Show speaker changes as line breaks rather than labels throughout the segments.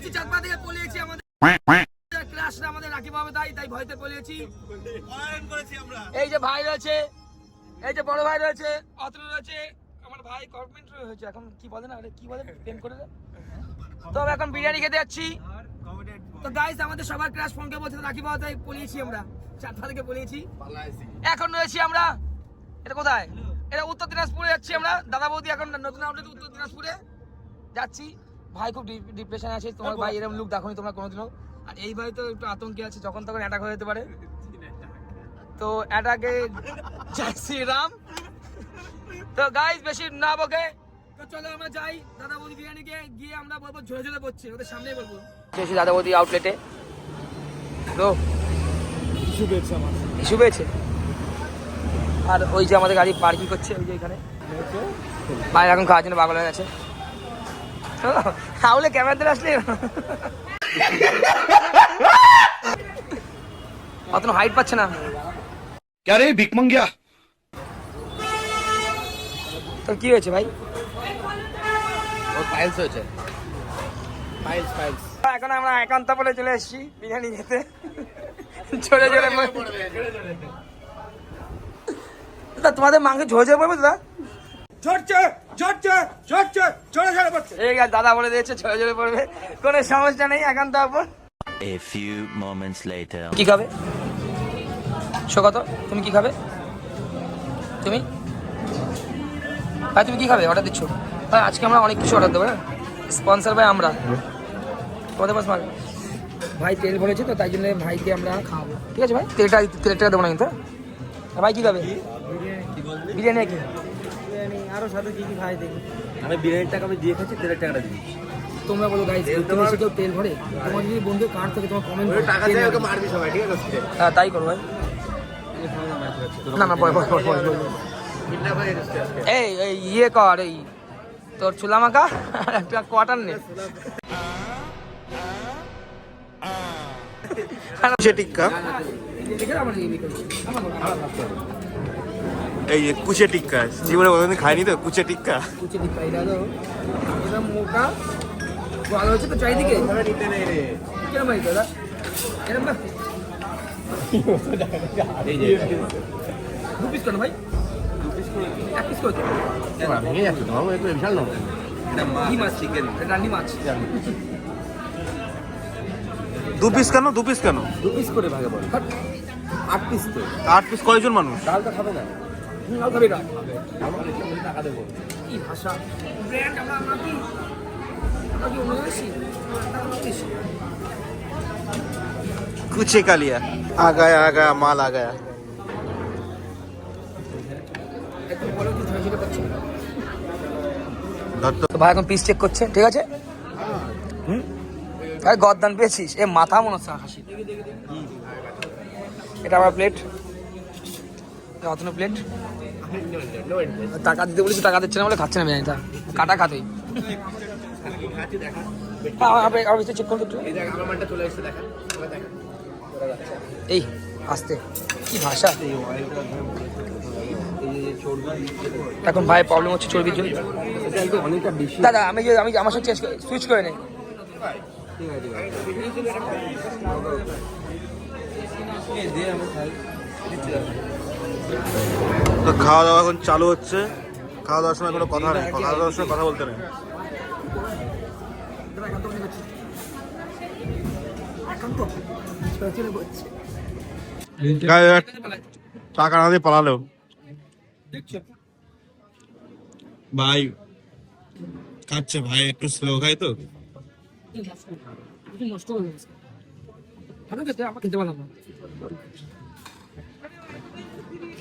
পলিয়েছি চাঁদপা থেকে পলিয়েছি আমাদের ক্লাসটা আমাদের রাখি পাবে তাই তাই ভয়তে পলিয়েছি এই যে ভাই রয়েছে এই যে বড় ভাই রয়েছে অত্র রয়েছে আমার ভাই গভর্নমেন্ট হয়েছে এখন কি বলে না কি বলে প্রেম করে তো এখন বিরিয়ানি খেতে যাচ্ছি। তো গাইস আমাদের সবার ক্লাস ফোনকে বলছে রাখি পাওয়া তাই পলিয়েছি আমরা চারটা থেকে পলিয়েছি এখন রয়েছি আমরা এটা কোথায়? এটা উত্তর দিনাজপুরে যাচ্ছি আমরা দাদা বৌদি এখন নতুন আউটলেট উত্তর দিনাজপুরে যাচ্ছি। ভাই খুব ডিপ্রেশনে আছে তোমার ভাই এরকম লুক দেখোনি তোমরা কোনোদিনও? আর এই ভাই তো একটু আতঙ্কে আছে যখন তখন অ্যাটাক হয়ে যেতে পারে। তো অ্যাটাকে জয় শ্রীরাম। তো গাইস বেশি না বকে। তো চলো আমরা যাই দাদা বৌদি বিরিয়ানিকে গিয়ে আমরা বলব ঝরে ঝরে পড়ছে ওদের সামনেই বলব। দাদা বৌদি আউটলেটে তো
ইস্যু পেয়েছে আমার।
ইস্যু পেয়েছে? আর ওই যে আমাদের গাড়ি পার্কিং করছে ওই যে এখানে। ভাই এখন খাওয়ার জন্য পাগল হয়ে গেছে। তাহলে ক্যামেরাতে আসলে? অত হাইট পাচ্ছে না।
কে রে ভিক মঙ্গিয়া
তোর কি হয়েছে ভাই?
ওর ফাইলস হয়েছে। ফাইলস ফাইলস
এখন আমরা একান্তপুরে চলে এসেছি বিরিয়ানি খেতে। চলে ঝরে তোমাদের মাংস ঝরে পড়বে দাদা?
ঝরছে!
দাদা বলে দিয়েছে ঝরে ঝরে পড়বে। কোনো সমস্যা নেই একান্ত আপন।
A few moments later.
কি খাবে? কত? তুমি কি খাবে? তুমি? ভাই তুমি কি খাবে? অর্ডার দিচ্ছ। ভাই আজকে আমরা অনেক কিছু অর্ডার দেবো হ্যাঁ? স্পন্সার ভাই আমরা। তোমাদের পাশ মার ভাই তেল ভরেছে তো তাই জন্য ভাইকে আমরা খাওয়াবো। ঠিক আছে ভাই তেলটা তেলের টাকা দেবো না কিন্তু হ্যাঁ? ভাই কি খাবে? বিরিয়ানি। কি?
বিরিয়ানি সাথে কি কি খাই দেখি। আমি বিরিয়ানির টাকা আমি দিয়ে খাচ্ছি তেলের টাকাটা দিই
তোমরা বলো গাইজ তুমি এসে কেউ তেল ভরে? তোমার যদি বন্ধু কার্ড থেকে তোমার কমেন্ট
টাকা দিয়ে ওকে মারবি সবাই ঠিক আছে?
হ্যাঁ তাই করো ভাই। না না বয় বয় বয় বয় এই এই ইয়ে কর এই তোর চুলা মাখা আর একটা কোয়ার্টার নে।
টিক্কা। এই যে কুচে টিক্কা জীবনে কোনোদিন খাইনি তো কুচে টিক্কা।
কুচি দিকা এটা তো এটা মোটা ভালো হচ্ছে তো চারিদিকে? কেমন ভাই দাদা? এরকম না? দু পিস কেন ভাই। এক পিস করে
ভেঙে যাচ্ছে তো মামু বিশাল না
মাছ? চিকেন রান্নি মাছ।
দু পিস কেন? দু পিস কেন?
দু পিস করে ভাগে পড়ে আট পিস তো
আট পিস কয়জন মানুষ?
ডালটা খাবে না।
খাবি না
আমার একটু টাকা দেবো
কি ভাষা ব্র্যান্ড আমরা আমরা কি আমরা কি অন্য জায়গায় শিখি? টাকা দাও বেশি।
কুচে কালিয়া आ गया आ गया माल आ गया
একটু বলো কি ঝাঁঝিটা পাচ্ছি
ধর তো
তো ভাই এখন পিস চেক করছে ঠিক আছে হুম আরে গদ্দান পেয়েছিস এ মাথা মনে হচ্ছে হাসি এটা আমার প্লেট অতনো প্লেট টাকা দিতে বলেছি টাকা দিচ্ছে না বলে খাচ্ছে না বিরিয়ানিটা কাটা খাতেই চেক করতে
এই
আসতে কি ভাষা এখন ভাই প্রবলেম হচ্ছে চর্বির জন্য দাদা আমি আমি আমার সাথে সুইচ করে নেই
তো খাওয়া দাওয়া এখন চালু হচ্ছে। খাওয়া দাওয়ার সময় কোনো কথা নেই। খাওয়া দাওয়ার সময় কথা বলতে নেই। টাকা না দিয়ে পালালেও। ভাই খাচ্ছে ভাই একটু স্লো খাই তো।
নষ্ট করে দিয়েছে ভালো খেতে আমার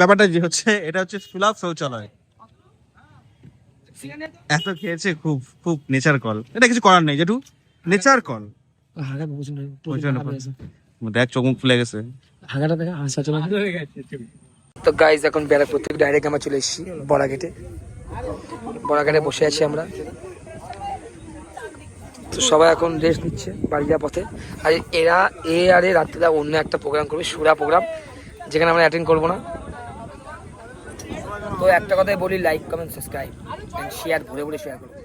ব্যাপারটা যে হচ্ছে এটা হচ্ছে সুলাভ শৌচালয়। এত খেয়েছে খুব খুব নেচার কল এটা কিছু করার নেই জেঠু। নেচার কল দেখ। চোখ মুখ ফুলে গেছে।
হাগাটা দেখা হাসা চলে তো গাইজ এখন ব্যারাকপুর থেকে ডাইরেক্ট আমরা চলে এসেছি বড়াঘাটে। বড়াঘাটে বসে আছি আমরা। তো সবাই এখন রেস্ট নিচ্ছে বাড়ি যাওয়ার পথে। আর এরা এ আর এ রাত্রিটা অন্য একটা প্রোগ্রাম করবে সুরা প্রোগ্রাম যেখানে আমরা অ্যাটেন্ড করব না। তো একটা কথাই বলি লাইক কমেন্ট সাবস্ক্রাইব শেয়ার ঘুরে ঘুরে শেয়ার করো।